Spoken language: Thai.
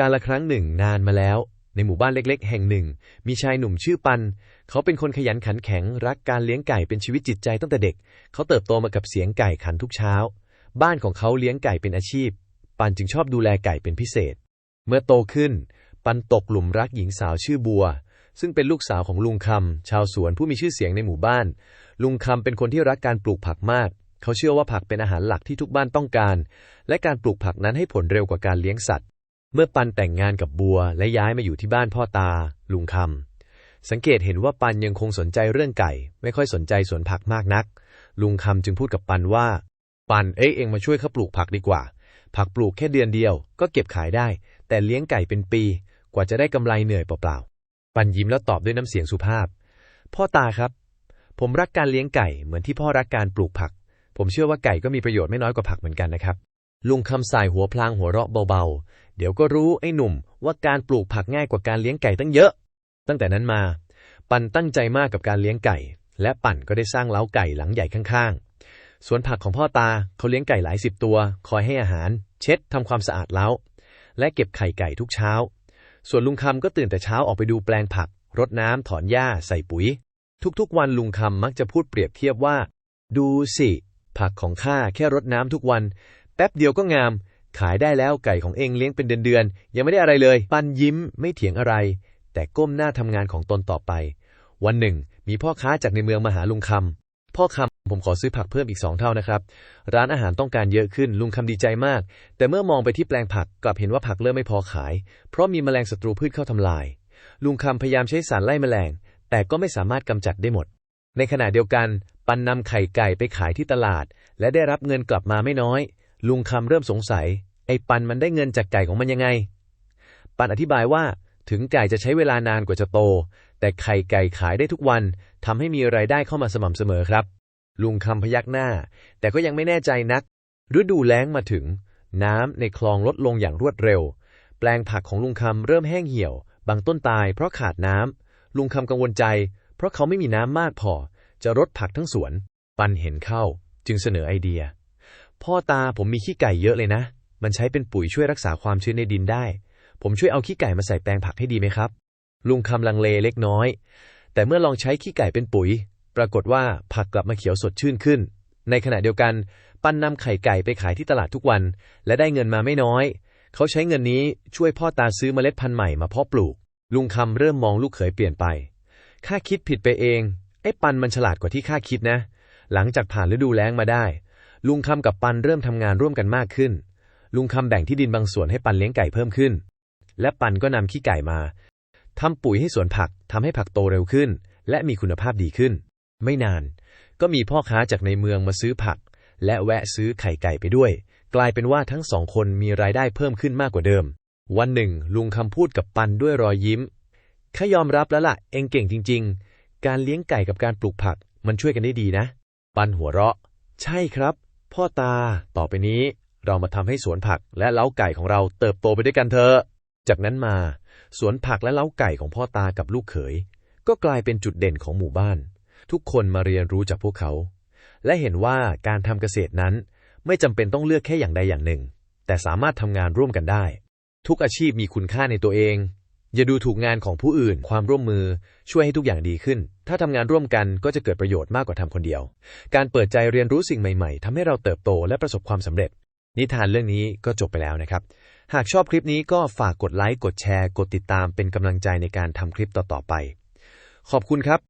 การละครั้งหนึ่งนานมาแล้ว ในหมู่บ้านเล็กๆ แห่งหนึ่ง มีชายหนุ่มชื่อปัน เขาเป็นคนขยันขันแข็งรักการเลี้ยงไก่เป็นชีวิตจิตใจตั้งแต่เด็ก เขาเติบโตมากับเสียงไก่ขันทุกเช้า บ้านของเขาเลี้ยงไก่เป็นอาชีพ ปันจึงชอบดูแลไก่เป็นพิเศษ เมื่อโตขึ้น ปันตกหลุมรักหญิงสาวชื่อบัว ซึ่งเป็นลูกสาวของลุงคำชาวสวนผู้มีชื่อเสียงในหมู่บ้าน ลุงคำเป็นคนที่รักการปลูกผักมากเขาเชื่อว่าผักเป็นอาหารหลักที่ทุกบ้านต้องการ และการปลูกผักนั้นให้ผลเร็วกว่าการเลี้ยงสัตว์ เมื่อปันแต่งงานกับบัวและย้ายมาอยู่ที่บ้านพ่อตา ลุงคำ สังเกตเห็นว่าปันยังคงสนใจเรื่องไก่ ไม่ค่อยสนใจสวนผักมากนัก ลุงคำจึงพูดกับปันว่า ปันเอ้ยเองมาช่วยเขาปลูกผักดีกว่า ผักปลูกแค่เดือนเดียว ก็เก็บขายได้ แต่เลี้ยงไก่เป็นปี กว่าจะได้กำไรเหนื่อยเปล่าๆปันยิ้มแล้วตอบด้วยน้ำเสียงสุภาพ พ่อตาครับ ผมรักการเลี้ยงไก่เหมือนที่พ่อรักการปลูกผัก ผมเชื่อว่าไก่ก็มีประโยชน์ไม่น้อยกว่าผักเหมือนกันนะครับลุงคำสายหัวพลางหัวเราะเบา เดี๋ยวก็รู้ไอ้หนุ่มว่าการปลูกผักง่ายกว่าการเลี้ยงไก่ตั้งเยอะ ตั้งแต่นั้นมา ปั่นตั้งใจมากกับการเลี้ยงไก่ และปั่นก็ได้สร้างเล้าไก่หลังใหญ่ข้างๆ สวนผักของพ่อตาเขาเลี้ยงไก่หลายสิบตัว คอยให้อาหาร เช็ดทำความสะอาดเล้า และเก็บไข่ไก่ทุกเช้า ส่วนลุงคำก็ตื่นแต่เช้าออกไปดูแปลงผัก รดน้ำถอนหญ้าใส่ปุ๋ย ทุกๆ วันลุงคำมักจะพูดเปรียบเทียบว่า ดูสิ ผักของข้าแค่รดน้ำทุกวัน แป๊บเดียวก็งาม ขายได้แล้วไก่ของเองเลี้ยงเป็นเดือนๆ ยังไม่ได้อะไรเลย ปันยิ้มไม่เถียงอะไร แต่ก้มหน้าทำงานของตนต่อไป วันหนึ่ง มีพ่อค้าจากในเมืองมาหาลุงคำ พ่อคำผมขอซื้อผักเพิ่มอีกสองเท่านะครับ ร้านอาหารต้องการเยอะขึ้นลุงคำดีใจมาก แต่เมื่อมองไปที่แปลงผักกลับเห็นว่าผักเริ่มไม่พอขาย เพราะมีแมลงศัตรูพืชเข้าทำลาย ลุงคำพยายามใช้สารไล่แมลง แต่ก็ไม่สามารถกำจัดได้หมด ในขณะเดียวกัน ปันนำไข่ไก่ไปขายที่ตลาด และได้รับเงินกลับมาไม่น้อย ลุงคำเริ่มสงสัย ไอ้ปันมันได้เงินจากไก่ของมันยังไง ปันอธิบายว่าถึงไก่จะใช้เวลานานกว่าจะโต แต่ไข่ไก่ขายได้ทุกวันทำให้มีรายได้เข้ามาสม่ำเสมอครับ ลุงคำพยักหน้า แต่ก็ยังไม่แน่ใจนักฤดูแล้งมาถึง น้ำในคลองลดลงอย่างรวดเร็ว แปลงผักของลุงคำเริ่มแห้งเหี่ยว บางต้นตายเพราะขาดน้ำลุงคำกังวลใจ เพราะเขาไม่มีน้ำมากพอ จะรดผักทั้งสวน ปันเห็นเข้า จึงเสนอไอเดีย พ่อตาผมมีขี้ไก่เยอะเลยนะ มันใช้เป็นปุ๋ยช่วยรักษาความชื้นในดินได้ ผมช่วยเอาขี้ไก่มาใส่แปลงผักให้ดีไหมครับ ลุงคำลังเลเล็กน้อย แต่เมื่อลองใช้ขี้ไก่เป็นปุ๋ย ปรากฏว่าผักกลับมาเขียวสดชื่นขึ้น ในขณะเดียวกัน ปันนำไข่ไก่ไปขายที่ตลาดทุกวัน และได้เงินมาไม่น้อย เขาใช้เงินนี้ช่วยพ่อตาซื้อเมล็ดพันธุ์ใหม่มาเพาะปลูก ลุงคำเริ่มมองลูกเขยเปลี่ยนไปข้าคิดผิดไปเองไอ้ปันมันฉลาดกว่าที่ข้าคิดนะ หลังจากผ่านฤดูแล้งมาได้ ลุงคำกับปันเริ่มทำงานร่วมกันมากขึ้น ลุงคำแบ่งที่ดินบางส่วนให้ปันเลี้ยงไก่เพิ่มขึ้น และปันก็นำขี้ไก่มาทำปุ๋ยให้สวนผักทำให้ผักโตเร็วขึ้น และมีคุณภาพดีขึ้น ไม่นาน ก็มีพ่อค้าจากในเมืองมาซื้อผัก และแวะซื้อไข่ไก่ไปด้วย กลายเป็นว่าทั้งสองคนมีรายได้เพิ่มขึ้นมากกว่าเดิม วันหนึ่ง ลุงคำพูดกับปันด้วยรอยยิ้มข้ายอมรับแล้วล่ะ เองเก่งจริง ๆ การเลี้ยงไก่กับการปลูกผัก มันช่วยกันได้ดีนะ ปันหัวเราะ ใช่ครับ พ่อตา ต่อไปนี้เรามาทำให้สวนผักและเล้าไก่ของเราเติบโตไปด้วยกันเถอะ จากนั้นมา สวนผักและเล้าไก่ของพ่อตากับลูกเขย ก็กลายเป็นจุดเด่นของหมู่บ้าน ทุกคนมาเรียนรู้จากพวกเขา และเห็นว่าการทำเกษตรนั้น ไม่จำเป็นต้องเลือกแค่อย่างใดอย่างหนึ่ง แต่สามารถทำงานร่วมกันได้ ทุกอาชีพมีคุณค่าในตัวเอง อย่าดูถูกงานของผู้อื่น ความร่วมมือ ช่วยให้ทุกอย่างดีขึ้น ถ้าทำงานร่วมกันก็จะเกิดประโยชน์มากกว่าทำคนเดียว การเปิดใจเรียนรู้สิ่งใหม่ๆทำให้เราเติบโตและประสบความสำเร็จ นิทานเรื่องนี้ก็จบไปแล้วนะครับ หากชอบคลิปนี้ก็ฝากกดไลค์ กดแชร์ กดติดตามเป็นกำลังใจในการทำคลิปต่อๆไป ขอบคุณครับ